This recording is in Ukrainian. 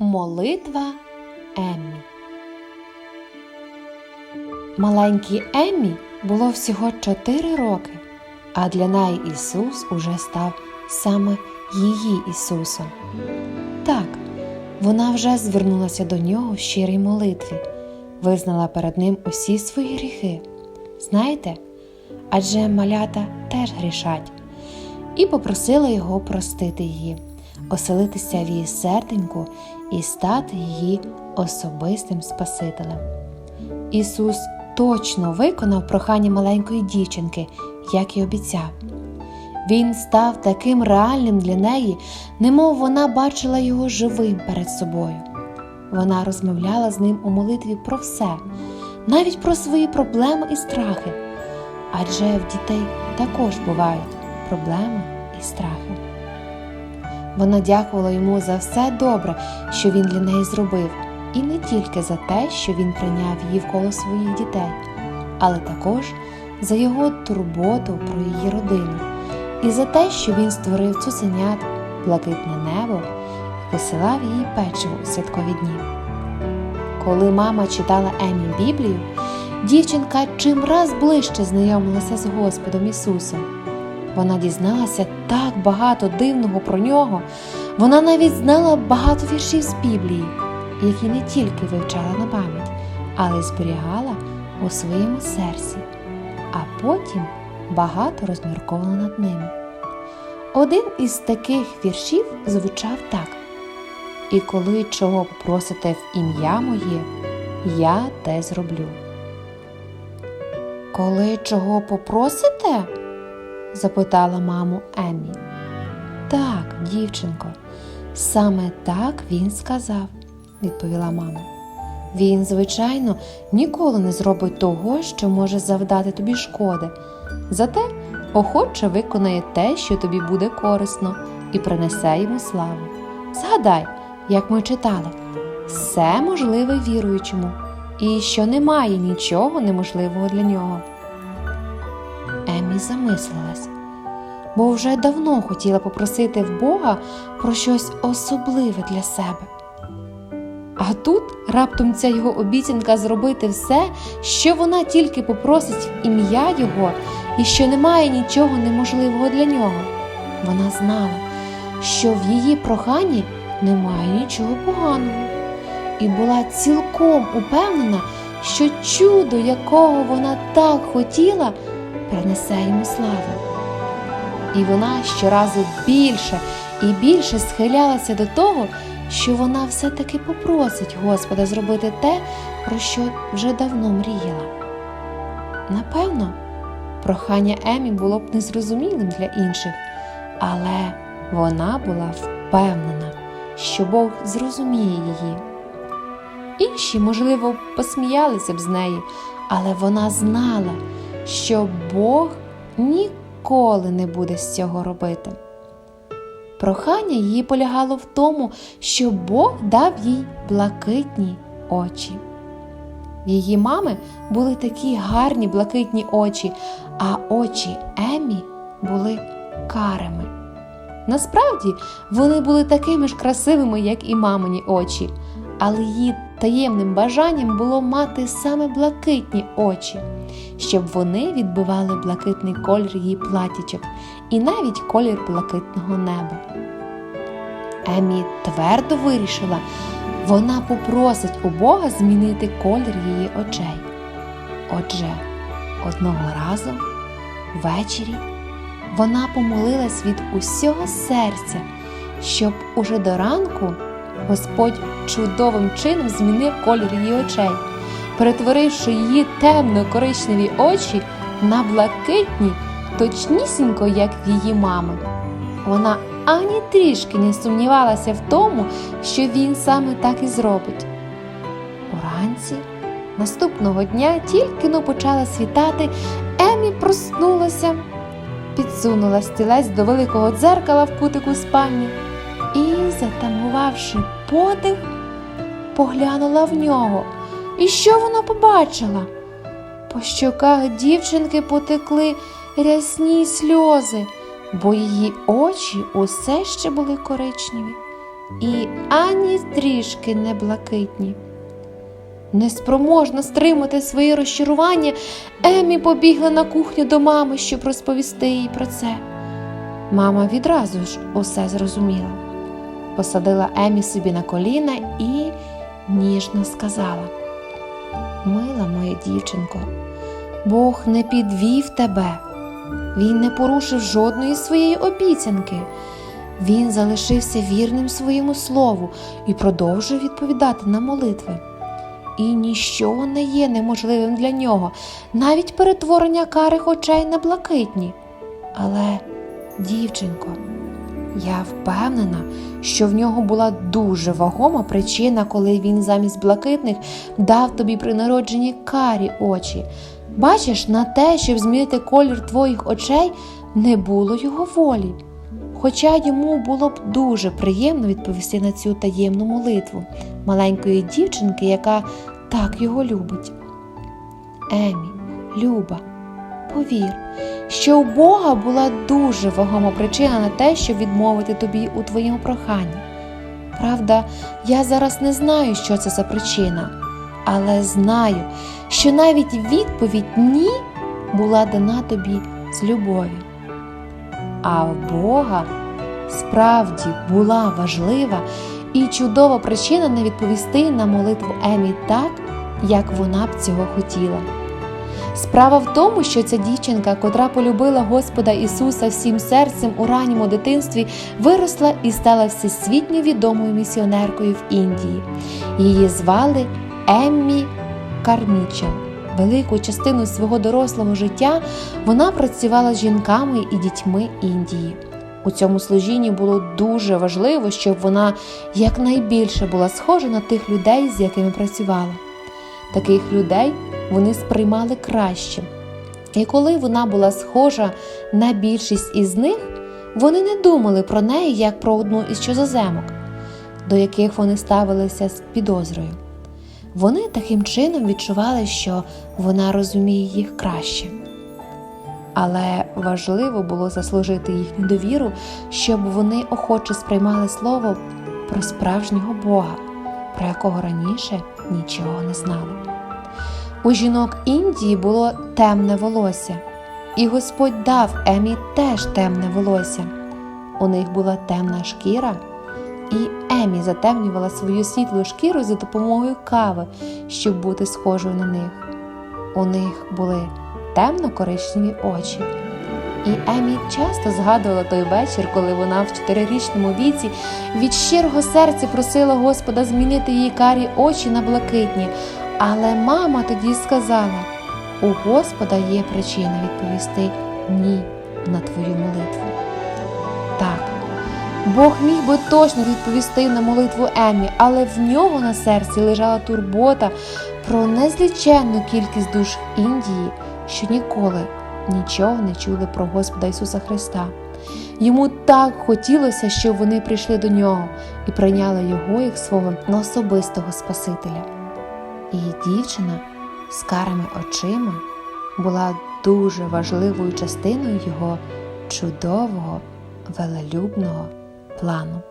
Молитва Еммі. Маленькій Еммі було всього 4 роки, а для неї Ісус уже став саме її Ісусом. Так, вона вже звернулася до нього в щирій молитві, визнала перед Ним усі свої гріхи. Знаєте, адже малята теж грішать, і попросила його простити її, оселитися в її серденьку і стати її особистим Спасителем. Ісус точно виконав прохання маленької дівчинки, як і обіцяв. Він став таким реальним для неї, немов вона бачила його живим перед собою. Вона розмовляла з ним у молитві про все, навіть про свої проблеми і страхи. Адже в дітей також бувають проблеми і страхи. Вона дякувала йому за все добре, що він для неї зробив, і не тільки за те, що він прийняв її в коло своїх дітей, але також за його турботу про її родину і за те, що він створив цуценят, блакитне небо і посилав їй печиво у святкові дні. Коли мама читала Емі Біблію, дівчинка чимраз ближче знайомилася з Господом Ісусом. Вона дізналася так багато дивного про нього. Вона навіть знала багато віршів з Біблії, які не тільки вивчала на пам'ять, але й зберігала у своєму серці, а потім багато розмірковувала над ними. Один із таких віршів звучав так: І коли чого попросите в ім'я моє, я те зроблю. Коли чого попросите? Запитала маму Еммі. Так, дівчинко, саме так він сказав, відповіла мама. Він, звичайно, ніколи не зробить того, що може завдати тобі шкоди, зате охоче виконає те, що тобі буде корисно, і принесе йому славу. Згадай, як ми читали, все можливе віруючому, і що немає нічого неможливого для нього. Еммі замислилась, бо вже давно хотіла попросити в Бога про щось особливе для себе. А тут раптом ця його обіцянка зробити все, що вона тільки попросить в ім'я Його, і що немає нічого неможливого для нього. Вона знала, що в її проханні немає нічого поганого, і була цілком упевнена, що чудо, якого вона так хотіла, принесе йому славу. І вона щоразу більше і більше схилялася до того, що вона все-таки попросить Господа зробити те, про що вже давно мріяла. Напевно, прохання Емі було б незрозумілим для інших, але вона була впевнена, що Бог зрозуміє її. Інші, можливо, посміялися б з неї, але вона знала, що Бог ніколи не буде з цього робити. Прохання її полягало в тому, що Бог дав їй блакитні очі. Її мами були такі гарні блакитні очі, а очі Емі були карими. Насправді вони були такими ж красивими, як і мамині очі, але її таємним бажанням було мати саме блакитні очі, щоб вони відбивали блакитний колір її платічок і навіть колір блакитного неба. Емі твердо вирішила, вона попросить у Бога змінити колір її очей. Отже, одного разу ввечері вона помолилась від усього серця, щоб уже до ранку Господь чудовим чином змінив колір її очей, перетворивши її темно-коричневі очі на блакитні, точнісінько, як в її мами. Вона ані трішки не сумнівалася в тому, що він саме так і зробить. Уранці наступного дня тільки но почала світати, Емі проснулася, підсунула стілець до великого дзеркала в кутику спальні і, затамувавши подих, поглянула в нього. І що вона побачила? По щоках дівчинки потекли рясні сльози, бо її очі усе ще були коричневі, і ані трішки не блакитні. Неспроможна стримати своє розчарування, Емі побігла на кухню до мами, щоб розповісти їй про це. Мама відразу ж усе зрозуміла. Посадила Емі собі на коліна і ніжно сказала: Мила моя дівчинко, Бог не підвів тебе, Він не порушив жодної своєї обіцянки. Він залишився вірним своєму слову і продовжує відповідати на молитви. І ніщо не є неможливим для нього, навіть перетворення карих очей на блакитні. Але, дівчинко, я впевнена, що в нього була дуже вагома причина, коли він замість блакитних дав тобі при народженні карі очі. Бачиш, на те, щоб змінити колір твоїх очей, не було його волі. Хоча йому було б дуже приємно відповісти на цю таємну молитву маленької дівчинки, яка так його любить. Емі, Люба, повір, що у Бога була дуже вагома причина на те, щоб відмовити тобі у твоєму проханні. Правда, я зараз не знаю, що це за причина, але знаю, що навіть відповідь ні була дана тобі з любові. А в Бога справді була важлива і чудова причина не відповісти на молитву Емі так, як вона б цього хотіла. Справа в тому, що ця дівчинка, котра полюбила Господа Ісуса всім серцем у ранньому дитинстві, виросла і стала всесвітньо відомою місіонеркою в Індії. Її звали Еммі Кармічел. Велику частину свого дорослого життя вона працювала з жінками і дітьми Індії. У цьому служінні було дуже важливо, щоб вона якнайбільше була схожа на тих людей, з якими працювала. Таких людей вони сприймали краще. І коли вона була схожа на більшість із них, вони не думали про неї як про одну із чужоземок, до яких вони ставилися з підозрою. Вони таким чином відчували, що вона розуміє їх краще. Але важливо було заслужити їхню довіру, щоб вони охоче сприймали слово про справжнього Бога, про якого раніше нічого не знали. У жінок Індії було темне волосся, і Господь дав Емі теж темне волосся. У них була темна шкіра, і Емі затемнювала свою світлу шкіру за допомогою кави, щоб бути схожою на них. У них були темно-коричневі очі. І Емі часто згадувала той вечір, коли вона в чотирирічному віці від щирого серця просила Господа змінити її карі очі на блакитні. Але мама тоді сказала: у Господа є причина відповісти ні на твою молитву. Так, Бог міг би точно відповісти на молитву Емі, але в нього на серці лежала турбота про незліченну кількість душ Індії, що ніколи нічого не чули про Господа Ісуса Христа. Йому так хотілося, щоб вони прийшли до нього і прийняли його як свого особистого Спасителя. І дівчина з карими очима була дуже важливою частиною його чудового, велелюбного плану.